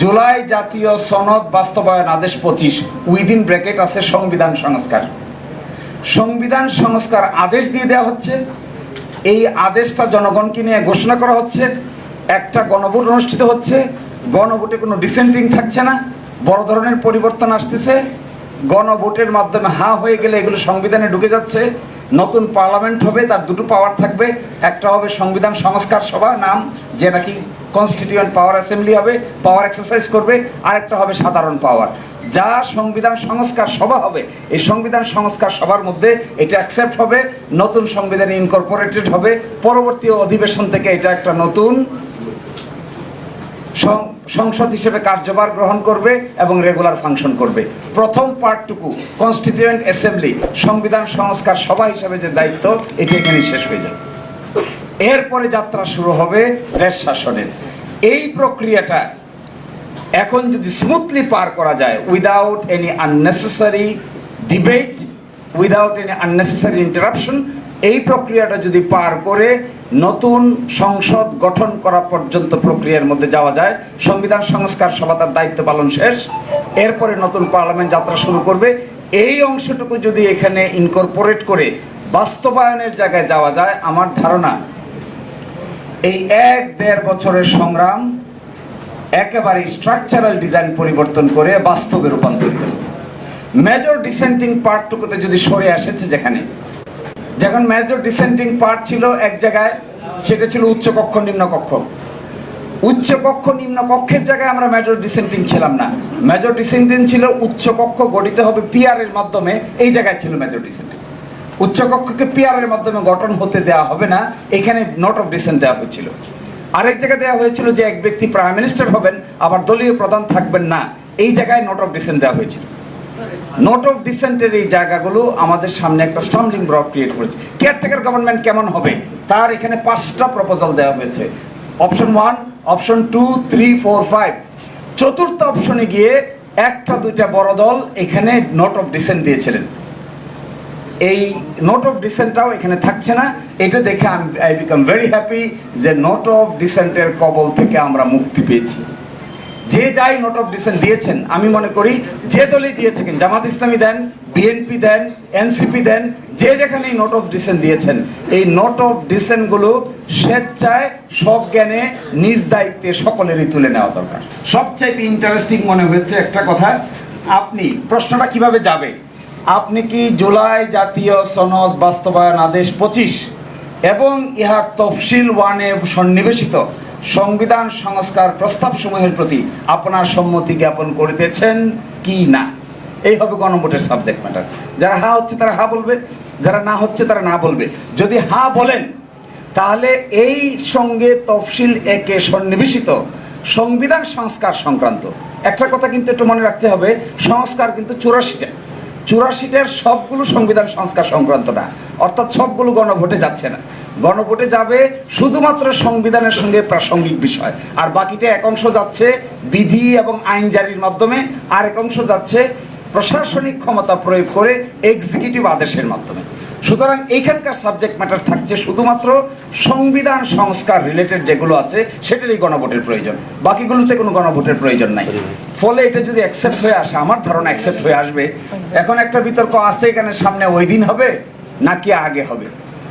জুলাই জাতীয় সনদ বাস্তবায়ন আদেশ পঁচিশ, উইদিন ব্র্যাকেট আছে সংবিধান সংস্কার। সংবিধান সংস্কার আদেশ দিয়ে দেওয়া হচ্ছে। এই আদেশটা জনগণকে নিয়ে ঘোষণা করা হচ্ছে। একটা গণভোট অনুষ্ঠিত হচ্ছে। গণভোটে কোনো ডিসেন্টিং থাকছে না। বড় ধরনের পরিবর্তন আসতেছে। গণভোটের মাধ্যমে হা হয়ে গেলে এগুলো সংবিধানে ঢুকে যাচ্ছে। নতুন পার্লামেন্ট হবে, তার দুটো পাওয়ার থাকবে। একটা হবে সংবিধান সংস্কার সভা, নাম যে নাকি কনস্টিটিউয়েন্ট পাওয়ার অ্যাসেম্বলি হবে পাওয়ার এক্সারসাইজ করবে, আরেকটা হবে সাধারণ পাওয়ার যা সংবিধান সংস্কার সভা হবে, এই সংবিধান সংস্কার সভার মধ্যে এটা অ্যাকসেপ্ট হবে, নতুন সংবিধানে ইনকর্পোরেটেড হবে, পরবর্তী অধিবেশন থেকে এটা একটা নতুন সংসদ হিসেবে কার্যভার গ্রহণ করবে এবং রেগুলার ফাংশন করবে। প্রথম পার্টটুকু কনস্টিটিউয়েন্ট অ্যাসেম্বলি সংবিধান সংস্কার সভা হিসেবে যে দায়িত্ব, এটি এখানে শেষ হয়ে যাবে। এরপরে যাত্রা শুরু হবে দেশ শাসনের। এই প্রক্রিয়াটা এখন যদি স্মুথলি পার করা যায় without any unnecessary debate without any unnecessary interruption এই প্রক্রিয়াটা যদি পার করে নতুন সংসদ গঠন করা পর্যন্ত প্রক্রিয়ার মধ্যে যাওয়া যায়, সংবিধান সংস্কার সভা তার দায়িত্ব পালন শেষ, এরপরে নতুন পার্লামেন্ট যাত্রা শুরু করবে, এই অংশটুকু যদি এখানে ইনকর্পোরেট করে বাস্তবায়নের জায়গায় যাওয়া যায়, আমার ধারণা এই এক দেড় বছরের সংগ্রাম একেবারে স্ট্রাকচারাল ডিজাইন পরিবর্তন করে বাস্তবে রূপান্তরিত মেজর ডিসেন্টিং পার্টটুকুতে যদি সরে এসেছে যেখানে, যখন মেজর ডিসেন্টিং পার্ট ছিল এক জায়গায়, সেটা ছিল উচ্চকক্ষ নিম্নকক্ষ উচ্চকক্ষ নিম্নকক্ষের জায়গায় আমরা মেজর ডিসেন্টিং ছিলাম না। মেজর ডিসেন্টিং ছিল উচ্চকক্ষ গঠিত হবে পিআর এর মাধ্যমে, এই জায়গায় ছিল মেজর ডিসেন্টিং উচ্চকক্ষকে পিআর এর মাধ্যমে গঠন হতে দেওয়া হবে না, এখানে নোট অফ ডিসেন্ট দেওয়া হয়েছিল। আরেক জায়গায় দেওয়া হয়েছিল যে এক ব্যক্তি প্রাইম মিনিস্টার হবেন, আবার দলীয় প্রধান থাকবেন না, এই জায়গায় নোট অফ ডিসেন্ট দেওয়া হয়েছিল। নোট অফ ডিসেন্টের এই জায়গাগুলো আমাদের সামনে একটা স্টাম্বলিং ব্লক ক্রিয়েট করেছে। কেয়ারটেকার গভর্নমেন্ট কেমন হবে? তার এখানে পাঁচটা প্রপোজাল দেওয়া হয়েছে। Option one option two three four five চতুর্থ অপশনে গিয়ে একটা দুইটা বড় দল এখানে নোট অফ ডিসেন্ট দিয়েছিলেন। এই নোট অফ ডিসেন্টটাও এখানে থাকছে না। এটা দেখে আমি আই বিকাম ভেরি হ্যাপি যে নোট অফ ডিসেন্টের কবল থেকে আমরা মুক্তি পেয়েছি। যে যাই নোট অফ ডিসেন্ট দিয়েছেন, আমি মনে করি যে দলই দিয়ে থাকেন জামাত ইসলামী দেন বিএনপি দেন এনসিপি দেন, যে যেখানেই নোট অফ ডিসেন্ট দিয়েছেন, এই নোট অফ ডিসেন্টগুলো স্বেচ্ছায়, সব জ্ঞানে, নিজ দায়িত্বে সকলেরই তুলে নেওয়া দরকার। সবচাইতে ইন্টারেস্টিং মনে হয়েছে একটা কথা। আপনি প্রশ্নটা কীভাবে যাবে? আপনি কি জুলাই জাতীয় সনদ বাস্তবায়ন আদেশ পঁচিশ এবং ইহার তফসিল ওয়ানে সন্নিবেশিত সংবিধান সংস্কার প্রস্তাব সমূহের প্রতি আপনার সম্মতি জ্ঞাপন করিতেছেন কি না? এই হবে গণভোটের সাবজেক্ট ম্যাটার যারা হা হচ্ছে তারা হা বলবে, যারা না হচ্ছে তারা না বলবে। যদি হা বলেন, তাহলে এই সঙ্গে তফসিল একে সন্নিবেশিত সংবিধান সংস্কার সংক্রান্ত। একটা কথা কিন্তু একটু মনে রাখতে হবে, সংস্কার কিন্তু চুরাশিটা। চুরাশিটার সবগুলো সংবিধান সংস্কার সংক্রান্তটা। অর্থাৎ সবগুলো গণভোটে যাচ্ছে না। গণভোটে যাবে শুধুমাত্র সংবিধানের সঙ্গে প্রাসঙ্গিক বিষয়। আর বাকিটা এক অংশ যাচ্ছে বিধি এবং আইন জারির মাধ্যমে আর এক অংশ যাচ্ছে প্রশাসনিক ক্ষমতা প্রয়োগ করে এক্সিকিউটিভ আদেশের মাধ্যমে। সুতরাং এইখানকার সাবজেক্ট ম্যাটার থাকছে শুধুমাত্র সংবিধান সংস্কার রিলেটেড যেগুলো আছে সেটারই গণভোটের প্রয়োজন। বাকিগুলোতে কোনো গণভোটের প্রয়োজন নাই। ফলে এটা যদি অ্যাকসেপ্ট হয়ে আসে আমার ধারণা অ্যাকসেপ্ট হয়ে আসবে এখন একটা বিতর্ক আছে এখানে সামনে ওই দিন হবে নাকি আগে হবে?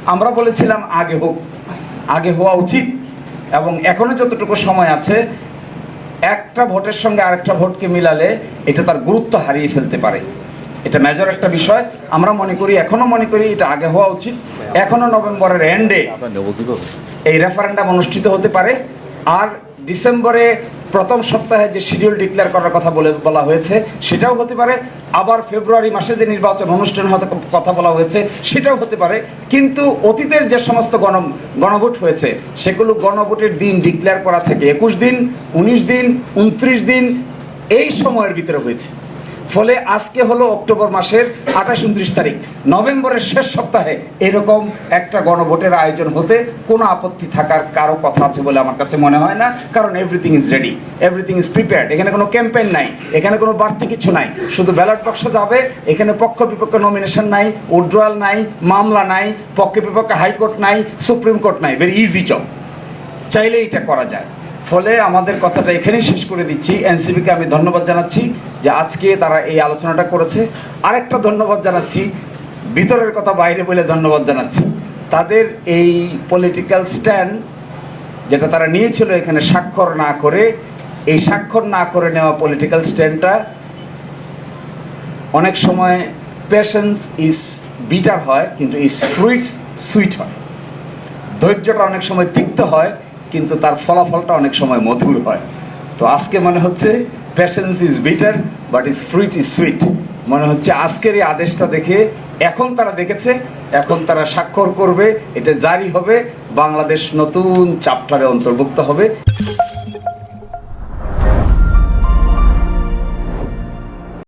আমরা বলেছিলাম আগে হোক। আগে হওয়া উচিত। এবং এখনও যতটুকু সময় আছে একটা ভোটের সঙ্গে আরেকটা ভোটকে মিলালে এটা তার গুরুত্ব হারিয়ে ফেলতে পারে। এটা মেজর একটা বিষয়। আমরা মনে করি এখনও মনে করি এটা আগে হওয়া উচিত। এখনও নভেম্বরের এন্ডে এই রেফারেন্ডাম অনুষ্ঠিত হতে পারে। আর ডিসেম্বরে প্রথম সপ্তাহে যে শিডিউল ডিক্লেয়ার করার কথা বলে বলা হয়েছে সেটাও হতে পারে। আবার ফেব্রুয়ারি মাসে যে নির্বাচন অনুষ্ঠান হতে কথা বলা হয়েছে সেটাও হতে পারে। কিন্তু অতীতের যে সমস্ত গণ গণভোট হয়েছে সেগুলো গণভোটের দিন ডিক্লেয়ার করা থেকে একুশ দিন উনিশ দিন উনত্রিশ দিন এই সময়ের ভিতরে হয়েছে। ফলে আজকে হলো অক্টোবর মাসের আঠাশ উনত্রিশ তারিখ। নভেম্বরের শেষ সপ্তাহে এরকম একটা গণভোটের আয়োজন হতে কোনো আপত্তি থাকার কারও কথা আছে বলে আমার কাছে মনে হয় না, কারণ everything is ready everything is prepared এখানে কোনো ক্যাম্পেইন নাই, এখানে কোনো বাড়তি কিছু নাই। শুধু ব্যালট বক্স যাবে, এখানে পক্ষ বিপক্ষ নমিনেশন নাই উড্রয়াল নাই, মামলা নাই, পক্ষে বিপক্ষে হাইকোর্ট নাই, সুপ্রিম কোর্ট নাই। ভেরি ইজি জব চাইলে এটা করা যায়। ফলে আমাদের কথাটা এখানেই শেষ করে দিচ্ছি। এনসিপিকে আমি ধন্যবাদ জানাচ্ছি যে আজকে তারা এই আলোচনাটা করেছে। আরেকটা ধন্যবাদ জানাচ্ছি, ভিতরের কথা বাইরে বলে ধন্যবাদ জানাচ্ছি। তাদের এই পলিটিক্যাল স্ট্যান্ড যেটা তারা নিয়েছিল এখানে স্বাক্ষর না করে, এই স্বাক্ষর না করে নেওয়া পলিটিক্যাল স্ট্যান্ডটা অনেক সময় পেশেন্স ইজ বিটার হয়, কিন্তু ইজ ফ্রুইট সুইট হয়। ধৈর্যটা অনেক সময় তিক্ত হয়। কিন্তু তার ফলাফলটা অনেক সময় মধুর হয়। তো আজকে মনে হচ্ছে patience is bitter but is fruit is sweet মনে হচ্ছে আজকের এই আদেশটা দেখে এখন তারা দেখেছে, এখন তারা স্বাক্ষর করবে, এটা জারি হবে, বাংলাদেশ নতুন চাপ্টারে অন্তর্ভুক্ত হবে।